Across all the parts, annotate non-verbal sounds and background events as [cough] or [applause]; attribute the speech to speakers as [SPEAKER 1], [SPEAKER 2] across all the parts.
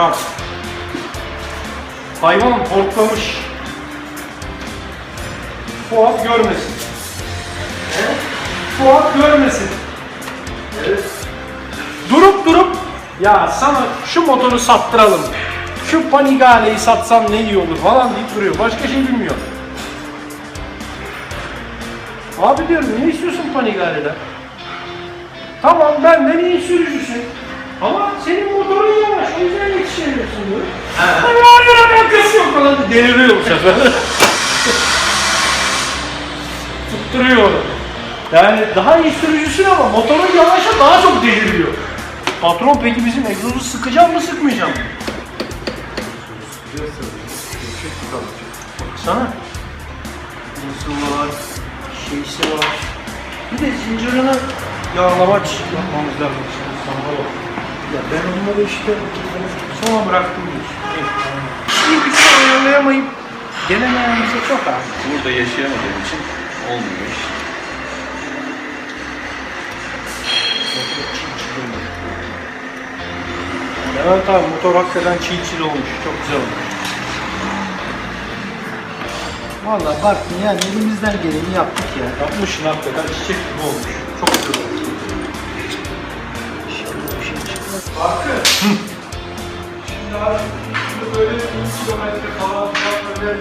[SPEAKER 1] Çok güzel olmuş abi. Hayvan hortlamış. Fuat görmesin. Fuat görmesin.
[SPEAKER 2] Evet.
[SPEAKER 1] Durup durup ya sana şu motoru sattıralım. Şu Panigale'yi satsam ne iyi olur falan deyip duruyor. Başka şey bilmiyor. Abi diyorum ne istiyorsun Panigale'den? Tamam ben de iyi sürücüsün. Ama senin motorun yavaş o yüzden yetişemiyorsun diyor. Hayır alakası yok falan deliriyor bu sefer. [laughs] Tutturuyor onu. Yani daha iyi sürücüsün ama motorun yavaşa daha çok deliriyor. Patron peki bizim egzozu sıkacağım mı sıkmayacağım mı? Baksana. Nasıl var, şeysi var. Bir de zincirini yağlamaç yapmamız lazım. Bak. Ya ben onları işte sonra bıraktım diyorsun. İyi bir şey ayarlayamayıp gelemeyememize çok az.
[SPEAKER 2] Burada yaşayamadığım için olmuyor iş.
[SPEAKER 1] Evet abi motor hakikaten çiğ çil olmuş. Çok güzel olmuş.
[SPEAKER 3] Valla Barkın yani elimizden geleni yaptık ya.
[SPEAKER 1] Yapmışsın hakikaten çiçek gibi olmuş. Çok güzel olmuş. Farkı. Şimdi abi şimdi böyle 1000 kilometre falan falan böyle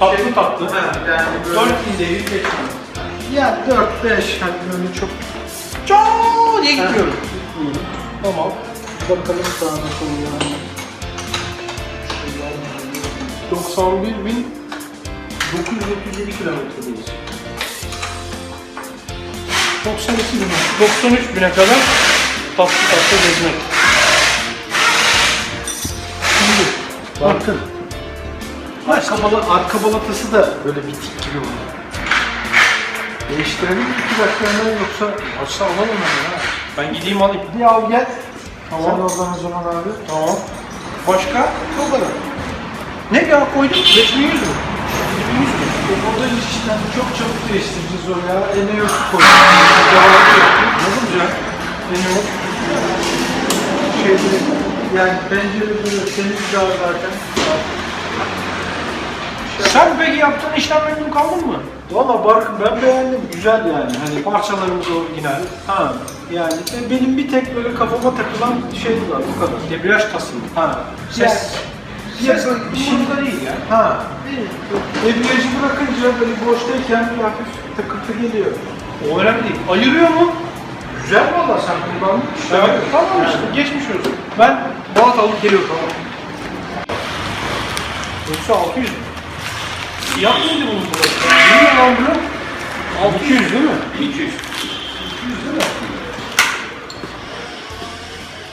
[SPEAKER 1] tatlı tatlı.
[SPEAKER 2] yani
[SPEAKER 1] 4 ileri geçmiyor.
[SPEAKER 3] Ya 4-5 hani böyle çok
[SPEAKER 1] Çok diye gidiyorum. Tamam.
[SPEAKER 3] bakalım sağına soluna.
[SPEAKER 1] 91 bin 937 kilometredeyiz. 92 bin, 93 bine kadar tatlı tatlı gezmek. Şimdi
[SPEAKER 3] Barkın. Arka, bala, arka balatası da böyle bitik gibi oldu. Değiştirelim mi 2 dakika hemen yoksa
[SPEAKER 1] Aşağı alalım ben ya. Ben gideyim alayım.
[SPEAKER 3] bir al gel.
[SPEAKER 1] Tamam.
[SPEAKER 3] Sen oradan o zaman abi.
[SPEAKER 1] Tamam. Başka?
[SPEAKER 3] O kadar.
[SPEAKER 1] Ne yağ koyduk? 5100 mü? 5100 mü?
[SPEAKER 3] Orada içinden çok çabuk değiştireceğiz o ya. Eneos koyduk.
[SPEAKER 1] Nasıl güzel? Deniyor.
[SPEAKER 3] Şeyleri, yani pencereleri temiz daha zaten.
[SPEAKER 1] Sen peki yaptığın işten memnun kaldın mı?
[SPEAKER 3] Valla Barkın ben beğendim. Güzel yani. Hani
[SPEAKER 1] Parçalarımız orijinal.
[SPEAKER 3] ha yani e, benim bir tek böyle kafama takılan şey var bu kadar.
[SPEAKER 1] Debriyaj tasımı.
[SPEAKER 3] Ha.
[SPEAKER 1] Ses.
[SPEAKER 3] Yani-
[SPEAKER 1] Ses umurumda değil ya.
[SPEAKER 3] Ha. Debriyajı bırakınca böyle boştayken bir hafif takıntı geliyor.
[SPEAKER 1] O önemli değil. Ayırıyor mu?
[SPEAKER 3] Güzel valla sen kullandın.
[SPEAKER 1] Evet. Tamam işte. Geçmiş olsun. Ben Balat alıp geliyorum tamam. Yoksa 600 mü? Fiyat mıydı bunun burası? Ne lan bunu? 600 değil mi?
[SPEAKER 2] 200.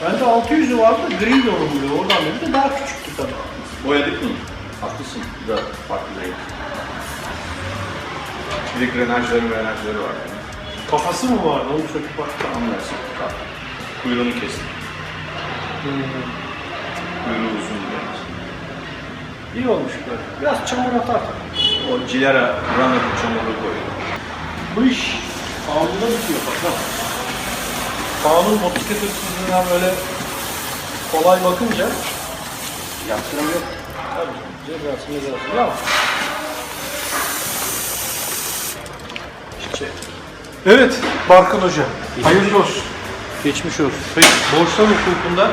[SPEAKER 1] Bende 600'ü vardı, gri de onun buluyor. Oradan beri de daha küçüktü tabii.
[SPEAKER 2] Boyadık mı? Haklısın. Da farklı renk. Bir de grenajları grenajları var.
[SPEAKER 1] Kafası mı vardı? Onu söküp baktı.
[SPEAKER 2] Anlarsın. Bak, Kuyruğunu kestim. Kuyruğu uzun yani.
[SPEAKER 1] İyi olmuş böyle. Biraz çamur atar.
[SPEAKER 2] O Cilera runner çamurlu koydu.
[SPEAKER 1] Bu iş kanunda bitiyor ha. Kanun motosiklet hırsızlığına böyle kolay bakınca yaptırım yok. Tabii cezası cezası ama. Çiçek. Evet Barkın Hoca. Hayırlı olsun. Geçmiş olsun. Peki borçlar hukukunda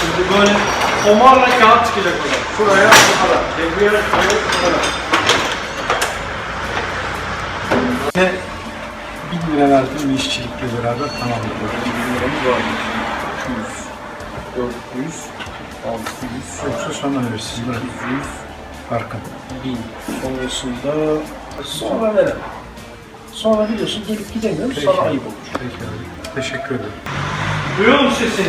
[SPEAKER 1] şimdi böyle komarla kağıt çıkacak oradan. Şuraya bu kadar. Devreye bu kadar.
[SPEAKER 3] Ne 1000 lira verdim bir işçilikle beraber tamamladım.
[SPEAKER 2] 2000 liramız var. 200, 400, 600,
[SPEAKER 3] Yoksa sonra verirsin. Bırak.
[SPEAKER 2] 800,
[SPEAKER 3] Barkın.
[SPEAKER 1] 1000 sonrasında sonra veremem. Sonra biliyorsun dönüp gidemiyorum
[SPEAKER 3] Peki.
[SPEAKER 1] sana ayıp olur.
[SPEAKER 3] Peki abi. Teşekkür ederim.
[SPEAKER 1] Duyuyor musun sesini?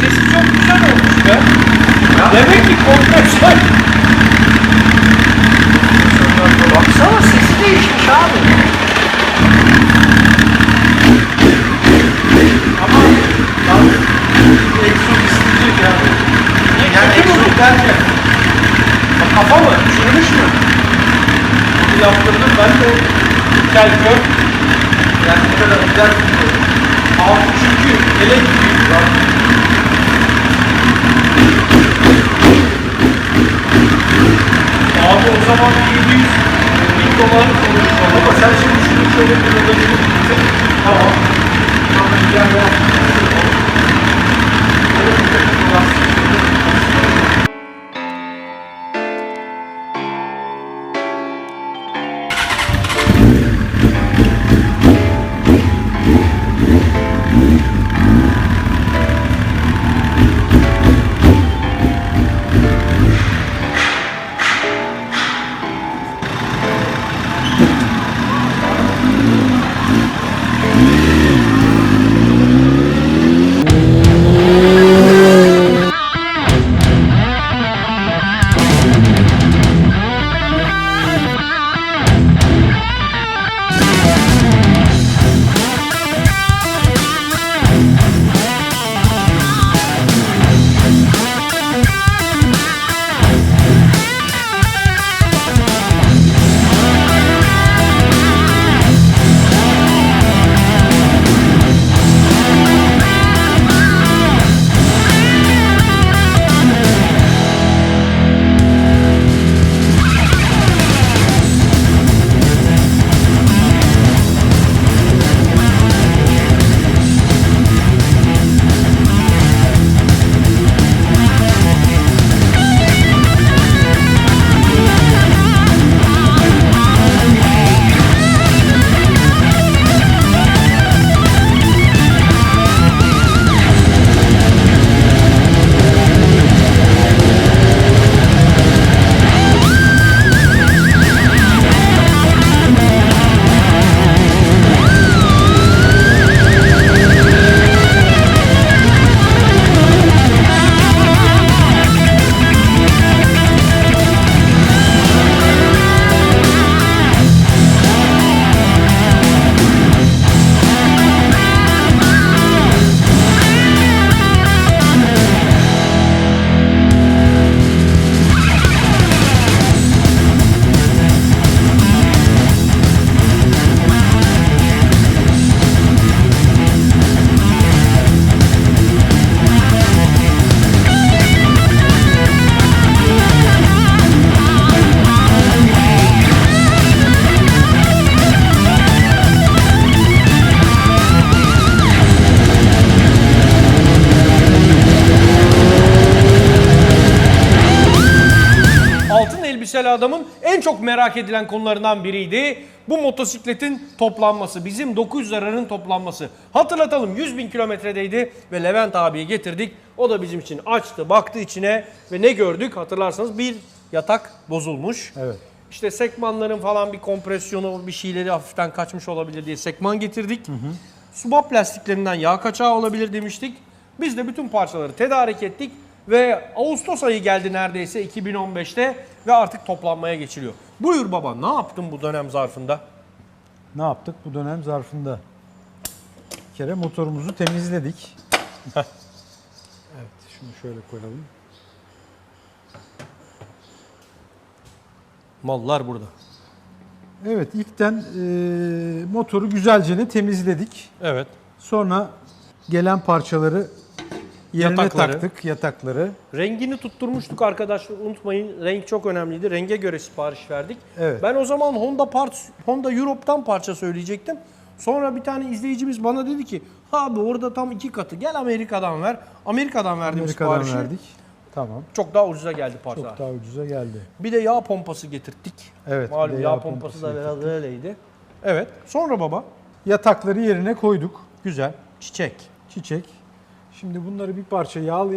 [SPEAKER 1] Sesi çok güzel olmuş be. Demek ki kompresör. Baksana sesi değişmiş abi. Ama
[SPEAKER 3] bak egzoz isteyecek yani.
[SPEAKER 1] Niye yani kötü egzoz
[SPEAKER 3] derken?
[SPEAKER 1] Bak kafa mı? Çürümüş mü? Bunu yaptırdım ben de kel kör. Yani bu kadar güzel tutuyorum. Şey. Abi çünkü elek gibi lan. Abi o zaman 700 bin dolar konuşalım. Ama sen şimdi şunu şöyle bir alabilir Tamam. Tamam. Gel elbiseli adamın en çok merak edilen konularından biriydi. Bu motosikletin toplanması, bizim 900 liranın toplanması. Hatırlatalım 100 bin kilometredeydi ve Levent abiye getirdik. O da bizim için açtı, baktı içine ve ne gördük hatırlarsanız bir yatak bozulmuş.
[SPEAKER 3] Evet.
[SPEAKER 1] İşte sekmanların falan bir kompresyonu, bir şeyleri hafiften kaçmış olabilir diye sekman getirdik. Subap plastiklerinden yağ kaçağı olabilir demiştik. Biz de bütün parçaları tedarik ettik ve Ağustos ayı geldi neredeyse 2015'te ve artık toplanmaya geçiliyor. Buyur baba ne yaptın bu dönem zarfında?
[SPEAKER 3] Ne yaptık bu dönem zarfında? Bir kere motorumuzu temizledik. evet, şunu şöyle koyalım.
[SPEAKER 1] Mallar burada.
[SPEAKER 3] Evet, ilkten e, motoru güzelce temizledik.
[SPEAKER 1] Evet.
[SPEAKER 3] Sonra gelen parçaları yerine
[SPEAKER 1] Yatakları.
[SPEAKER 3] taktık, yatakları.
[SPEAKER 1] Rengini tutturmuştuk arkadaşlar unutmayın. Renk çok önemliydi. Renge göre sipariş verdik.
[SPEAKER 3] Evet.
[SPEAKER 1] Ben o zaman Honda Parts, Honda Europe'dan parça söyleyecektim. Sonra bir tane izleyicimiz bana dedi ki abi orada tam iki katı gel Amerika'dan ver. Amerika'dan verdim
[SPEAKER 3] Amerika'dan
[SPEAKER 1] siparişi.
[SPEAKER 3] verdik. Tamam.
[SPEAKER 1] Çok daha ucuza geldi parçalar.
[SPEAKER 3] Çok daha ucuza geldi.
[SPEAKER 1] Bir de yağ pompası getirttik.
[SPEAKER 3] Evet,
[SPEAKER 1] Malum yağ,
[SPEAKER 3] yağ
[SPEAKER 1] pompası,
[SPEAKER 3] pompası
[SPEAKER 1] da biraz öyleydi. Evet. Sonra baba
[SPEAKER 3] Yatakları yerine koyduk.
[SPEAKER 1] güzel çiçek.
[SPEAKER 3] Çiçek. Şimdi bunları bir parça yağlayalım.